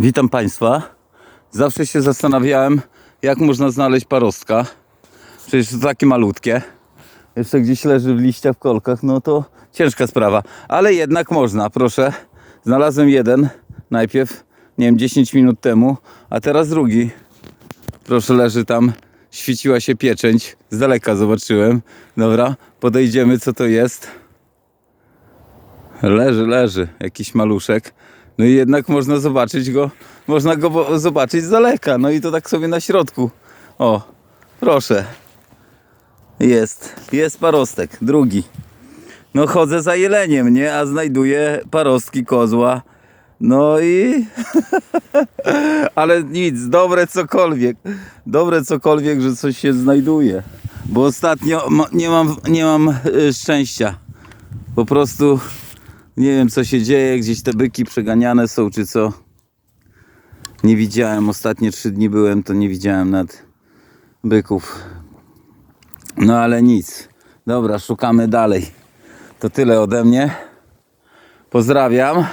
Witam Państwa. Zawsze się zastanawiałem, jak można znaleźć parostka. Przecież to takie malutkie. Jeszcze gdzieś leży w liściach, w kolkach, no to ciężka sprawa. Ale jednak można, proszę. Znalazłem jeden najpierw, nie wiem, 10 minut temu, a teraz drugi. Proszę, leży tam, świeciła się pieczęć. Z daleka zobaczyłem. Dobra, podejdziemy, co to jest. Leży, leży, jakiś maluszek. No i jednak można zobaczyć go, można go zobaczyć z daleka. No i to tak sobie na środku. O, proszę. Jest, jest parostek, drugi. No chodzę za jeleniem, nie? A znajduję parostki kozła. No i... Ale nic, dobre cokolwiek. Dobre cokolwiek, że coś się znajduje. Bo ostatnio nie mam, nie mam y, szczęścia. Po prostu nie wiem co się dzieje, gdzieś te byki przeganiane są czy co. Nie widziałem, ostatnie trzy dni byłem, to nie widziałem nad byków. No ale nic. Dobra, szukamy dalej. To tyle ode mnie. Pozdrawiam.